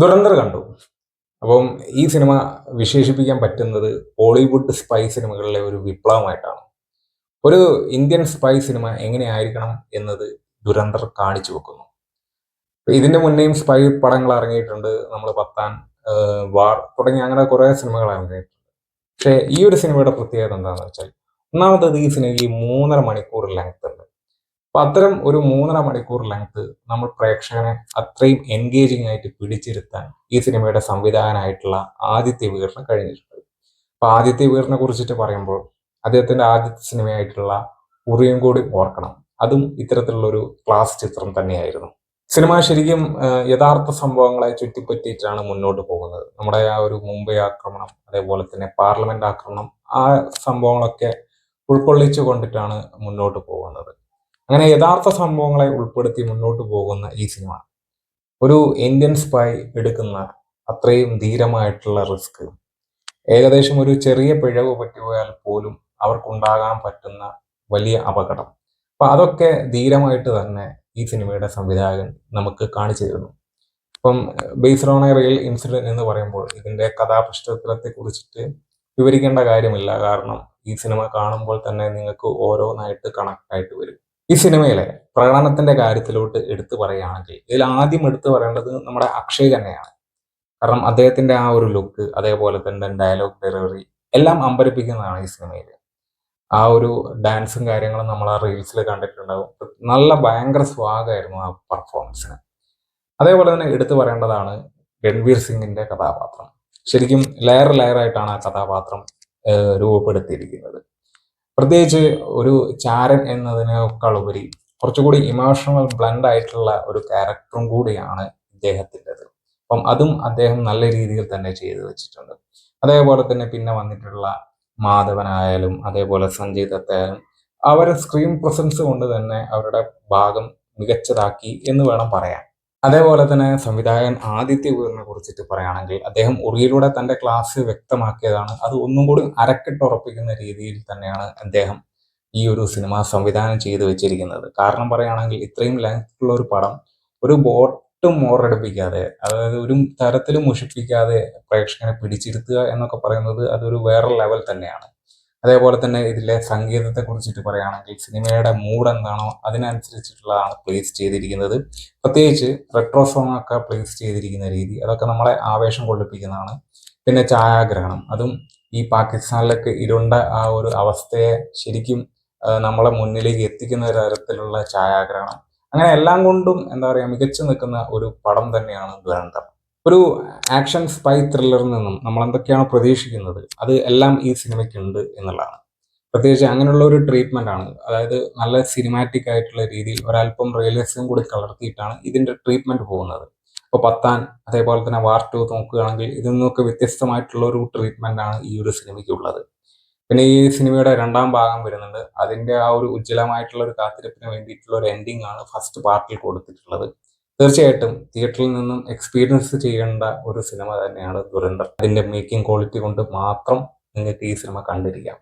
ദുരന്തർ കണ്ടു. അപ്പം ഈ സിനിമ വിശേഷിപ്പിക്കാൻ പറ്റുന്നത് ഹോളിവുഡ് സ്പൈ സിനിമകളിലെ ഒരു വിപ്ലവമായിട്ടാണ്. ഒരു ഇന്ത്യൻ സ്പൈ സിനിമ എങ്ങനെയായിരിക്കണം എന്നത് ദുരന്തർ കാണിച്ചു വെക്കുന്നു. ഇതിന്റെ മുന്നേയും സ്പൈ പടങ്ങൾ ഇറങ്ങിയിട്ടുണ്ട്. നമ്മൾ പത്താൻ വാർ തുടങ്ങി അങ്ങനെ കുറെ സിനിമകൾ ഇറങ്ങിയിട്ടുണ്ട്. പക്ഷേ ഈ ഒരു സിനിമയുടെ പ്രത്യേകത എന്താണെന്ന് വെച്ചാൽ ഒന്നാമത്തത് ഈ സിനിമയ്ക്ക് മൂന്നര മണിക്കൂർ ലെങ്ത് ഉണ്ട്. അപ്പൊ അത്തരം ഒരു മൂന്നര മണിക്കൂർ ലെങ്ത് നമ്മൾ പ്രേക്ഷകനെ അത്രയും എൻഗേജിങ് ആയിട്ട് പിടിച്ചിരുത്താൻ ഈ സിനിമയുടെ സംവിധായകനായിട്ടുള്ള ആദിത്യ വീറിന് കഴിഞ്ഞിട്ടുണ്ട്. അപ്പൊ ആദിത്യ വീറിനെ കുറിച്ചിട്ട് പറയുമ്പോൾ അദ്ദേഹത്തിന്റെ ആദ്യത്തെ സിനിമയായിട്ടുള്ള ഉറിയും കൂടി ഓർക്കണം. അതും ഇത്തരത്തിലുള്ള ഒരു ക്ലാസ് ചിത്രം തന്നെയായിരുന്നു. സിനിമ ശരിക്കും യഥാർത്ഥ സംഭവങ്ങളെ ചുറ്റിപ്പറ്റിയിട്ടാണ് മുന്നോട്ട് പോകുന്നത്. നമ്മുടെ ആ ഒരു മുംബൈ ആക്രമണം അതേപോലെ തന്നെ പാർലമെന്റ് ആക്രമണം ആ സംഭവങ്ങളൊക്കെ ഉൾക്കൊള്ളിച്ചു കൊണ്ടിട്ടാണ് മുന്നോട്ട് പോകുന്നത്. അങ്ങനെ യഥാർത്ഥ സംഭവങ്ങളെ ഉൾപ്പെടുത്തി മുന്നോട്ട് പോകുന്ന ഈ സിനിമ ഒരു ഇന്ത്യൻ സ്പൈ എടുക്കുന്ന അത്രയും ധീരമായിട്ടുള്ള റിസ്ക് ഏകദേശം ഒരു ചെറിയ പിഴവ് പറ്റിപ്പോയാൽ പോലും അവർക്കുണ്ടാകാൻ പറ്റുന്ന വലിയ അപകടം. അപ്പൊ അതൊക്കെ ധീരമായിട്ട് തന്നെ ഈ സിനിമയുടെ സംവിധായകൻ നമുക്ക് കാണിച്ചു തരുന്നു. ഇപ്പം ബേസ്ഡ് എ റിയൽ ഇൻസിഡന്റ് എന്ന് പറയുമ്പോൾ ഇതിന്റെ കഥാപശ്ചാത്തലത്തെ കുറിച്ചിട്ട് വിവരിക്കേണ്ട കാര്യമില്ല. കാരണം ഈ സിനിമ കാണുമ്പോൾ തന്നെ നിങ്ങൾക്ക് ഓരോന്നായിട്ട് കണക്ട് ആയിട്ട് വരും. ഈ സിനിമയിലെ പ്രകടനത്തിന്റെ കാര്യത്തിലോട്ട് എടുത്തു പറയുകയാണെങ്കിൽ ഇതിൽ ആദ്യം എടുത്തു പറയേണ്ടത് നമ്മുടെ അക്ഷയ് തന്നെയാണ്. കാരണം അദ്ദേഹത്തിന്റെ ആ ഒരു ലുക്ക് അതേപോലെ തന്നെ ഡയലോഗ് ഡെലിവറി എല്ലാം അമ്പരിപ്പിക്കുന്നതാണ് ഈ സിനിമയിൽ. ആ ഒരു ഡാൻസും കാര്യങ്ങളും നമ്മൾ ആ റീൽസിൽ കണ്ടിട്ടുണ്ടാവും. നല്ല ഭയങ്കര സ്വാഗമായിരുന്നു ആ പെർഫോമൻസിന് അതേപോലെ തന്നെ എടുത്തു പറയേണ്ടതാണ് രൺവീർ സിംഗിന്റെ കഥാപാത്രം. ശരിക്കും ലെയർ ആയിട്ടാണ് ആ കഥാപാത്രം രൂപപ്പെടുത്തിയിരിക്കുന്നത്. പ്രത്യേകിച്ച് ഒരു ചാരൻ എന്നതിനേക്കാൾ ഉപരി കുറച്ചുകൂടി ഇമോഷണൽ ബ്ലൻഡ് ആയിട്ടുള്ള ഒരു ക്യാരക്ടറും കൂടിയാണ് ഇദ്ദേഹത്തിന്റെത്. അപ്പം അതും അദ്ദേഹം നല്ല രീതിയിൽ തന്നെ ചെയ്തു വെച്ചിട്ടുണ്ട്. അതേപോലെ തന്നെ പിന്നെ വന്നിട്ടുള്ള മാധവനായാലും അതേപോലെ സഞ്ജയ് ദത്തായാലും അവർ സ്ക്രീൻ പ്രസൻസ് കൊണ്ട് തന്നെ അവരുടെ ഭാഗം മികച്ചതാക്കി എന്ന് വേണം പറയാൻ. അതേപോലെ തന്നെ സംവിധായകൻ ആദിത്യ ഗുരുവിനെ കുറിച്ചിട്ട് പറയുകയാണെങ്കിൽ അദ്ദേഹം ഉറിയിലൂടെ തന്റെ ക്ലാസ് വ്യക്തമാക്കിയതാണ്. അത് ഒന്നും കൂടി അരക്കിട്ടുറപ്പിക്കുന്ന രീതിയിൽ തന്നെയാണ് അദ്ദേഹം ഈ ഒരു സിനിമ സംവിധാനം ചെയ്തു വെച്ചിരിക്കുന്നത്. കാരണം പറയുകയാണെങ്കിൽ ഇത്രയും ലെങ്ത് ഉള്ള ഒരു പടം ഒരു ബോട്ടും മോറടിപ്പിക്കാതെ അതായത് ഒരു തരത്തിലും മുഷിപ്പിക്കാതെ പ്രേക്ഷകനെ പിടിച്ചിരുത്തുക എന്നൊക്കെ പറയുന്നത് അതൊരു വേറെ ലെവൽ തന്നെയാണ്. അതേപോലെ തന്നെ ഇതിലെ സംഗീതത്തെ കുറിച്ചിട്ട് പറയുകയാണെങ്കിൽ സിനിമയുടെ മൂഡ് എന്താണോ അതിനനുസരിച്ചിട്ടുള്ളതാണ് പ്ലേസ് ചെയ്തിരിക്കുന്നത്. പ്രത്യേകിച്ച് റെട്രോ സോങ് ഒക്കെ പ്ലേസ് ചെയ്തിരിക്കുന്ന രീതി അതൊക്കെ നമ്മളെ ആവേശം കൊള്ളിപ്പിക്കുന്നതാണ്. പിന്നെ ഛായാഗ്രഹണം അതും ഈ പാകിസ്ഥാനിലൊക്കെ ഇരുണ്ട ആ ഒരു അവസ്ഥയെ ശരിക്കും നമ്മളെ മുന്നിലേക്ക് എത്തിക്കുന്ന തരത്തിലുള്ള ഛായാഗ്രഹണം. അങ്ങനെ എല്ലാം കൊണ്ടും എന്താ പറയുക മികച്ചു നിൽക്കുന്ന ഒരു പടം തന്നെയാണ് ദുരന്തം ഒരു ആക്ഷൻ സ്പൈ ത്രില്ലറിൽ നിന്നും നമ്മൾ എന്തൊക്കെയാണ് പ്രതീക്ഷിക്കുന്നത് അത് എല്ലാം ഈ സിനിമയ്ക്ക് ഉണ്ട് എന്നുള്ളതാണ്. പ്രത്യേകിച്ച് അങ്ങനെയുള്ള ഒരു ട്രീറ്റ്മെന്റ് ആണ്. അതായത് നല്ല സിനിമാറ്റിക് ആയിട്ടുള്ള രീതിയിൽ ഒരല്പം റിയലിസം കൂടി കലർത്തിയിട്ടാണ് ഇതിന്റെ ട്രീറ്റ്മെന്റ് പോകുന്നത്. ഇപ്പോൾ പത്താൻ അതേപോലെ തന്നെ വാർ ടു നോക്കുകയാണെങ്കിൽ ഇതിൽ നിന്നൊക്കെ വ്യത്യസ്തമായിട്ടുള്ള ഒരു ട്രീറ്റ്മെന്റ് ആണ് ഈ ഒരു സിനിമയ്ക്ക് ഉള്ളത്. പിന്നെ ഈ സിനിമയുടെ രണ്ടാം ഭാഗം വരുന്നുണ്ട്. അതിന്റെ ആ ഒരു ഉജ്ജ്വലമായിട്ടുള്ള ഒരു കാത്തിരിപ്പിന് വേണ്ടിയിട്ടുള്ള ഒരു എൻഡിങ് ആണ് ഫസ്റ്റ് പാർട്ടിൽ കൊടുത്തിട്ടുള്ളത്. തീർച്ചയായിട്ടും തിയേറ്ററിൽ നിന്നും എക്സ്പീരിയൻസ് ചെയ്യേണ്ട ഒരു സിനിമ തന്നെയാണ് ദുരന്തം അതിന്റെ മേക്കിംഗ് ക്വാളിറ്റി കൊണ്ട് മാത്രം നിങ്ങൾക്ക് ഈ സിനിമ കണ്ടിരിക്കാം.